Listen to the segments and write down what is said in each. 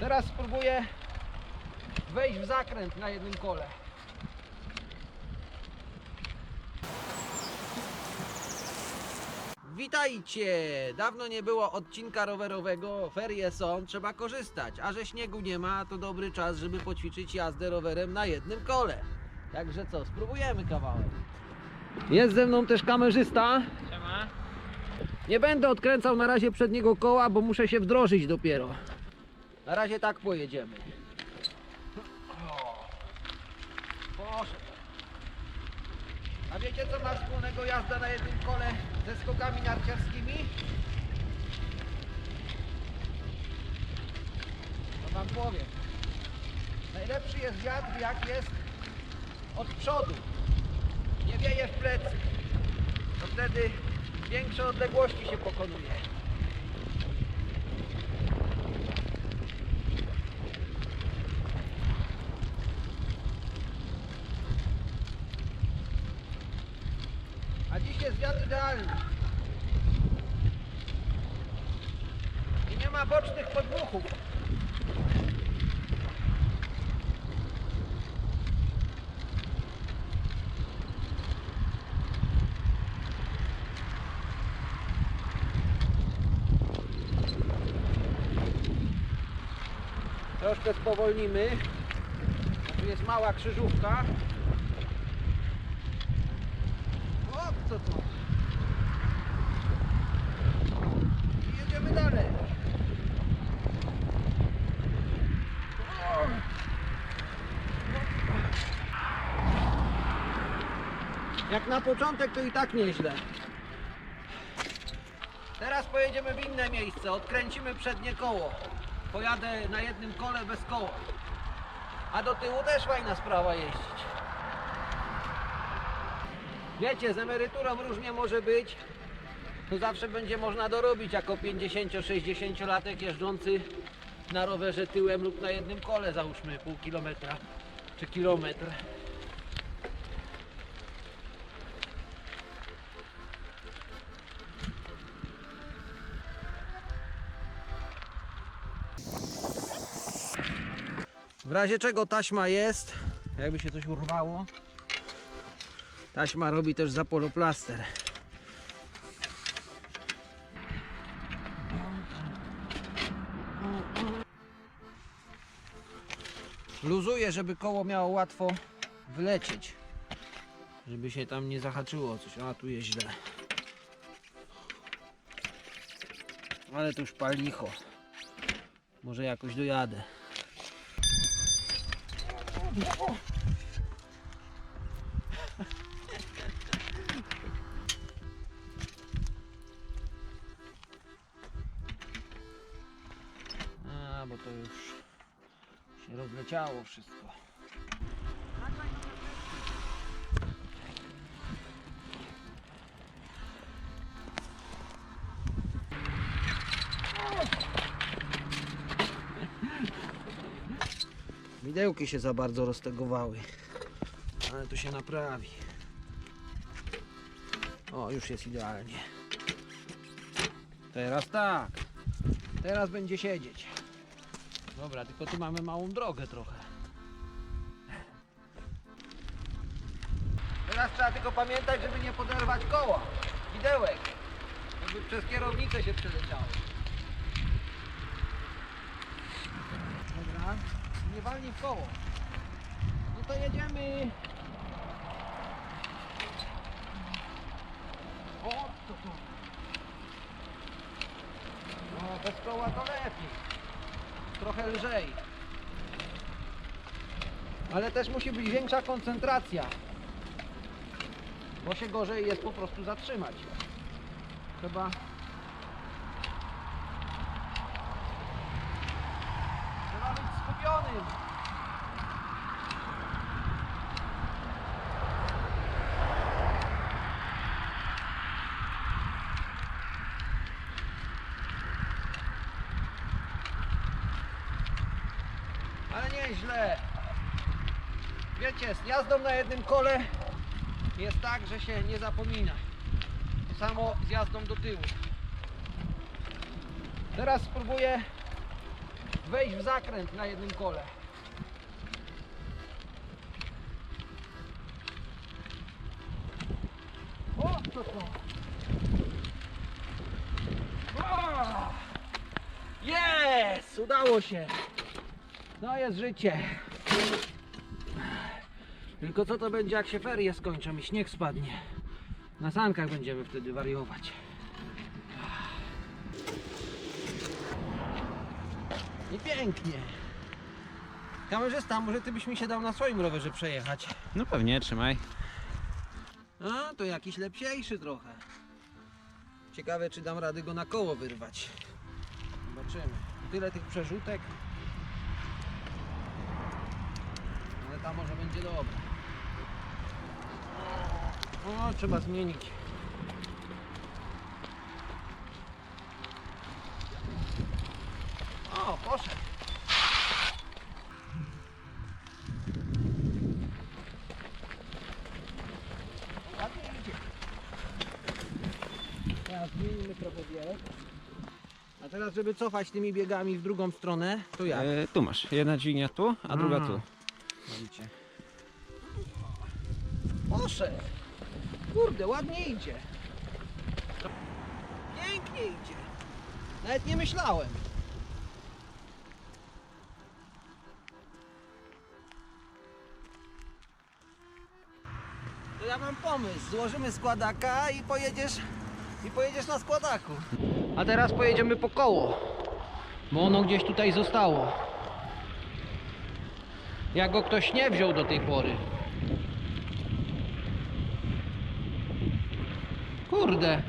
Teraz spróbuję wejść w zakręt na jednym kole. Witajcie! Dawno nie było odcinka rowerowego, ferie są, trzeba korzystać. A że śniegu nie ma, to dobry czas, żeby poćwiczyć jazdę rowerem na jednym kole. Także co, spróbujemy kawałek. Jest ze mną też kamerzysta. Siema. Nie będę odkręcał na razie przedniego koła, bo muszę się wdrożyć dopiero. Na razie tak pojedziemy. A wiecie co ma wspólnego jazda na jednym kole ze skokami narciarskimi? To wam powiem. Najlepszy jest wiatr jak jest od przodu. Nie wieje w plecy to wtedy większe odległości się pokonuje. A dziś jest wiatr idealny. I nie ma bocznych podmuchów. Troszkę spowolnimy. Tu jest mała krzyżówka. O, co tu? I jedziemy dalej. Jak na początek to i tak nieźle. Teraz pojedziemy w inne miejsce. Odkręcimy przednie koło. Pojadę na jednym kole bez koła. A do tyłu też fajna sprawa jeździć. Wiecie, z emeryturą różnie może być. To zawsze będzie można dorobić jako 50-60 latek jeżdżący na rowerze tyłem lub na jednym kole załóżmy pół kilometra czy kilometr. W razie czego taśma jest, jakby się coś urwało. Taśma robi też zapoloplaster. Luzuje, żeby koło miało łatwo wylecieć. Żeby się tam nie zahaczyło coś. A tu jest źle. Ale to już palicho. Może jakoś dojadę. Się rozleciało wszystko. Widełki się za bardzo roztegowały, ale to się naprawi. O, już jest idealnie. Teraz tak. Teraz będzie siedzieć. Dobra, tylko tu mamy małą drogę trochę. Teraz trzeba tylko pamiętać, żeby nie poderwać koła. Widełek. Żeby przez kierownicę się przeleciało. Dobra. Nie walnij w koło. No to jedziemy. O, to tu. No, bez koła to lepiej. Trochę lżej. Ale też musi być większa koncentracja. Bo się gorzej jest po prostu zatrzymać. Trzeba... Trzeba być skupionym. Ale nieźle. Wiecie, z jazdą na jednym kole jest tak, że się nie zapomina. To samo z jazdą do tyłu. Teraz spróbuję wejść w zakręt na jednym kole. O, to to. Jest! Udało się! No jest życie. Tylko co to będzie jak się ferie skończą i śnieg spadnie? Na sankach będziemy wtedy wariować. I pięknie. Kamerzysta, może ty byś mi się dał na swoim rowerze przejechać? No pewnie, trzymaj. A, to jakiś lepsiejszy trochę. Ciekawe, czy dam rady go na koło wyrwać. Zobaczymy. Tyle tych przerzutek. Ale ta może będzie dobra. O, trzeba zmienić. O, poszedł. Ładnie idzie. Teraz zmienimy trochę bieg. A teraz, żeby cofać tymi biegami w drugą stronę, to jak? E, tu masz, jedna dźwignia tu, a druga A. tu. Widzicie. Poszedł. Kurde, ładnie idzie. Pięknie idzie. Nawet nie myślałem. To ja mam pomysł. Złożymy składaka i pojedziesz i pojedziesz na składaku. A teraz pojedziemy po koło. Bo ono gdzieś tutaj zostało. Jak go ktoś nie wziął do tej pory. Kurde.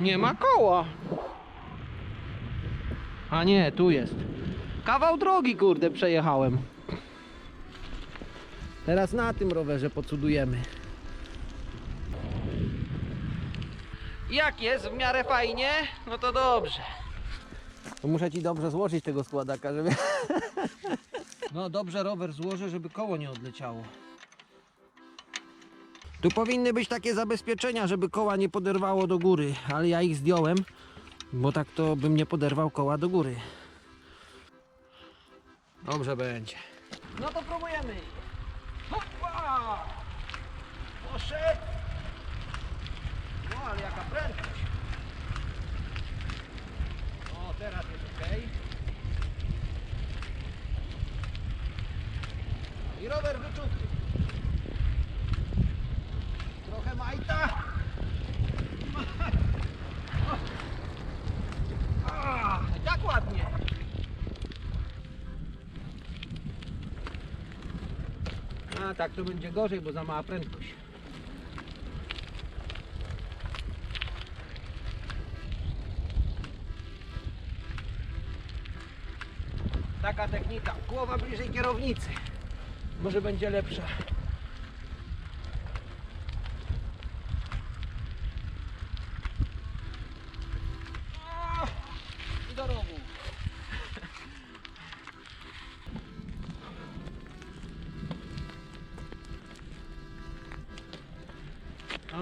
Nie ma koła. A nie, tu jest. Kawał drogi, kurde, przejechałem. Teraz na tym rowerze pocudujemy. Jak jest? W miarę fajnie? No to dobrze. To muszę ci dobrze złożyć tego składaka, żeby. No dobrze rower złożę, żeby koło nie odleciało. Tu powinny być takie zabezpieczenia, żeby koła nie poderwało do góry, ale ja ich zdjąłem, bo tak to bym nie poderwał koła do góry. Dobrze będzie. No to próbujemy. Hopa! Poszedł. No ale jaka prędkość. O, teraz jest ok. I rower wyczuty. Trochę majta. A, i tak ładnie. A tak to będzie gorzej, bo za mała prędkość. Taka technika. Głowa bliżej kierownicy. Może będzie lepsza.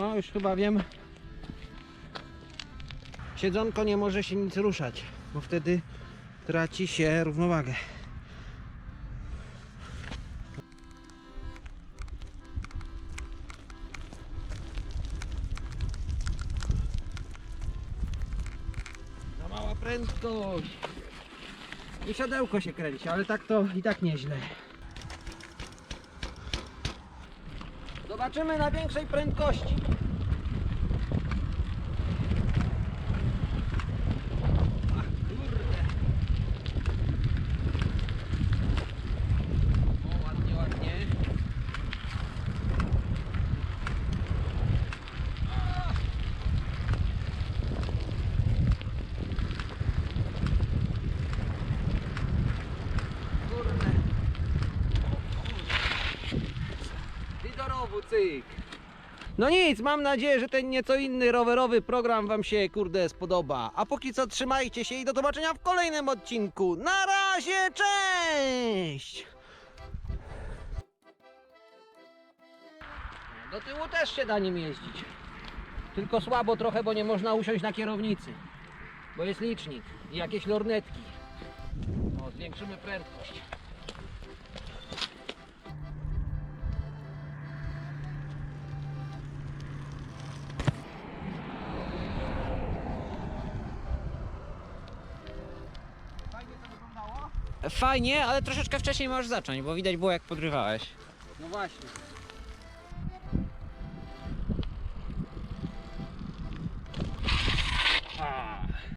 O, już chyba wiem. Siedzonko nie może się nic ruszać, bo wtedy traci się równowagę. Za mała prędkość. I siodełko się kręci, ale tak to i tak nieźle. Zobaczymy na większej prędkości. Ach, kurde. O, ładnie, ładnie. A! Kurde. I do rowu, cyk. No nic, mam nadzieję, że ten nieco inny rowerowy program Wam się kurde spodoba. A póki co trzymajcie się i do zobaczenia w kolejnym odcinku. Na razie, cześć! Do tyłu też się da nim jeździć. Tylko słabo trochę, bo nie można usiąść na kierownicy. bo jest licznik i jakieś lornetki. O, zwiększymy prędkość. Fajnie, ale troszeczkę wcześniej możesz zacząć, bo widać było jak podrywałeś. No właśnie.